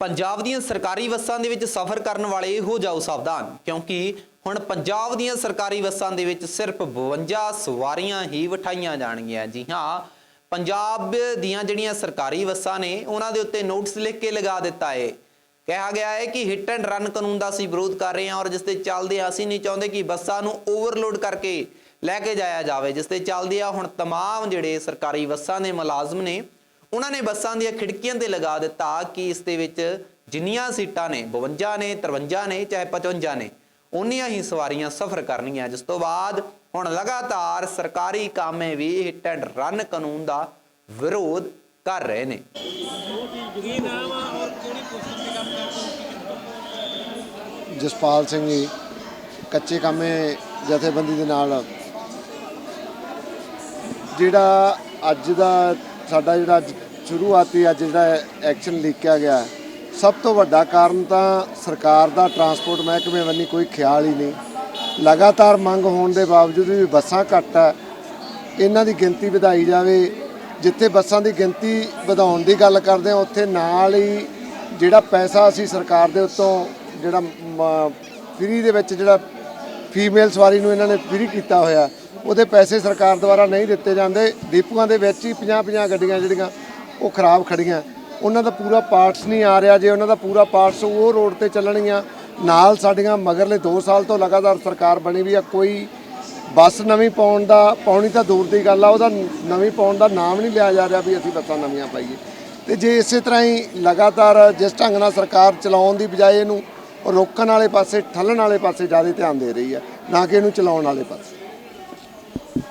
ਪੰਜਾਬ ਦੀਆਂ ਸਰਕਾਰੀ ਬੱਸਾਂ ਦੇ ਵਿੱਚ ਸਫ਼ਰ ਕਰਨ ਵਾਲੇ ਹੋ ਜਾਓ ਸਾਵਧਾਨ ਕਿਉਂਕਿ ਹੁਣ ਪੰਜਾਬ ਦੀਆਂ ਸਰਕਾਰੀ ਬੱਸਾਂ ਦੇ ਵਿੱਚ ਸਿਰਫ 52 ਸਵਾਰੀਆਂ ਹੀ ਬਿਠਾਈਆਂ ਜਾਣਗੀਆਂ ਜੀ ਹਾਂ ਪੰਜਾਬ ਦੀਆਂ ਜਿਹੜੀਆਂ ਸਰਕਾਰੀ ਬੱਸਾਂ ਨੇ ਉਹਨਾਂ ਦੇ ਉੱਤੇ ਨੋਟਿਸ ਲਿਖ ਕੇ ਲਗਾ ਦਿੱਤਾ ਹੈ ਕਿਹਾ ਗਿਆ ਹੈ ਕਿ ਹਿੱਟ ਐਂਡ ਰਨ ਕਾਨੂੰਨ ਦਾ ਅਸੀਂ ਵਿਰੋਧ ਕਰ ਰਹੇ ਹਾਂ ਔਰ ਜਿਸ ਤੇ ਚੱਲਦੇ ਹਾਂ ਅਸੀਂ ਨਹੀਂ ਚਾਹੁੰਦੇ ਕਿ ਬੱਸਾਂ ਨੂੰ ਓਵਰਲੋਡ ਕਰਕੇ ਲੈ ਕੇ ਜਾਇਆ ਜਾਵੇ ਜਿਸ ਤੇ ਚੱਲਦੇ ਆ ਹੁਣ तमाम ਜਿਹੜੇ ਸਰਕਾਰੀ ਬੱਸਾਂ ਦੇ ਮੁਲਾਜ਼ਮ ਨੇ ਉਹਨਾਂ ਨੇ ਬੱਸਾਂ ਦੀਆਂ ਖਿੜਕੀਆਂ ਤੇ ਲਗਾ ਦਿੱਤਾ ਕਿ ਇਸ ਦੇ ਵਿੱਚ ਜਿੰਨੀਆਂ ਸੀਟਾਂ ਨੇ 52 ਨੇ 53 ਨੇ ਚਾਹੇ 55 ਨੇ ਉਨੀਆਂ ਹੀ ਸਵਾਰੀਆਂ ਸਫ਼ਰ ਕਰਨਗੀਆਂ। ਜਿਸ ਤੋਂ ਬਾਅਦ ਹੁਣ ਲਗਾਤਾਰ ਸਰਕਾਰੀ ਕਾਮੇ ਵੀ ਹਿੱਟ ਐਂਡ ਰਨ ਕਾਨੂੰਨ ਦਾ ਵਿਰੋਧ ਕਰ ਰਹੇ ਨੇ। ਜਸਪਾਲ ਸਿੰਘ ਜੀ ਕੱਚੇ ਕਾਮੇ ਜਥੇਬੰਦੀ ਦੇ ਨਾਲ। ਜਿਹੜਾ ਅੱਜ ਦਾ ਸਾਡਾ ਜਿਹੜਾ ਅੱਜ ਸ਼ੁਰੂਆਤੀ ਅੱਜ ਜਿਹੜਾ ਐਕਸ਼ਨ ਲਿਖਿਆ ਗਿਆ ਸਭ ਤੋਂ ਵੱਡਾ ਕਾਰਨ ਤਾਂ ਸਰਕਾਰ ਦਾ ਟਰਾਂਸਪੋਰਟ ਮਹਿਕਮੇ ਵੱਲੋਂ ਕੋਈ ਖਿਆਲ ਹੀ ਨਹੀਂ। ਲਗਾਤਾਰ ਮੰਗ ਹੋਣ ਦੇ ਬਾਵਜੂਦ ਵੀ ਬੱਸਾਂ ਘੱਟ ਹੈ, ਇਹਨਾਂ ਦੀ ਗਿਣਤੀ ਵਧਾਈ ਜਾਵੇ। ਜਿੱਥੇ ਬੱਸਾਂ ਦੀ ਗਿਣਤੀ ਵਧਾਉਣ ਦੀ ਗੱਲ ਕਰਦੇ ਹਾਂ, ਉੱਥੇ ਨਾਲ ਹੀ ਜਿਹੜਾ ਪੈਸਾ ਅਸੀਂ ਸਰਕਾਰ ਦੇ ਉੱਤੋਂ ਜਿਹੜਾ ਫ੍ਰੀ ਦੇ ਵਿੱਚ ਜਿਹੜਾ ਫੀਮੇਲ ਸਵਾਰੀ ਨੂੰ ਇਹਨਾਂ ਨੇ ਫ੍ਰੀ ਕੀਤਾ ਹੋਇਆ। ਉਹਦੇ ਪੈਸੇ ਸਰਕਾਰ ਦੁਆਰਾ ਨਹੀਂ ਦਿੱਤੇ ਜਾਂਦੇ। ਡੀਪੂਆਂ ਦੇ ਵਿੱਚ ਹੀ 50-50 ਗੱਡੀਆਂ ਜਿਹੜੀਆਂ, ਉਹ ਖਰਾਬ ਖੜੀਆਂ ਉਹਨਾਂ ਦਾ ਪੂਰਾ ਪਾਰਟਸ ਨਹੀਂ ਆ ਰਿਹਾ। ਜੇ ਉਹਨਾਂ ਦਾ ਪੂਰਾ ਪਾਰਟਸ ਉਹ ਰੋਡ ਤੇ ਚੱਲਣਗੀਆਂ, ਨਾਲ ਸਾਡੀਆਂ ਮਗਰਲੇ 2 ਸਾਲ ਤੋਂ ਲਗਾਤਾਰ ਸਰਕਾਰ ਬਣੀ ਵੀ ਆ, ਕੋਈ ਬੱਸ ਨਵੀਂ ਪਾਉਣ ਦਾ, ਪਾਉਣੀ ਤਾਂ ਦੂਰ ਦੀ ਗੱਲ ਆ, ਉਹਦਾ ਨਵੀਂ ਪਾਉਣ ਦਾ ਨਾਮ ਨਹੀਂ ਲਿਆ ਜਾ ਰਿਹਾ ਵੀ ਅਸੀਂ ਬੱਸਾਂ ਨਵੀਆਂ ਪਾਈਏ। ਤੇ ਜੇ ਇਸੇ ਤਰ੍ਹਾਂ ਹੀ ਲਗਾਤਾਰ ਜਿਸ ਢੰਗ ਨਾਲ ਸਰਕਾਰ ਚਲਾਉਣ ਦੀ ਬਜਾਏ ਇਹਨੂੰ ਉਹ ਰੋਕਣ ਵਾਲੇ ਪਾਸੇ, ਠੱਲਣ ਵਾਲੇ ਪਾਸੇ ਜ਼ਿਆਦਾ ਧਿਆਨ ਦੇ ਰਹੀ ਹੈ, ਨਾ ਕਿ ਇਹਨੂੰ ਚਲਾਉਣ ਵਾਲੇ ਪਾਸੇ।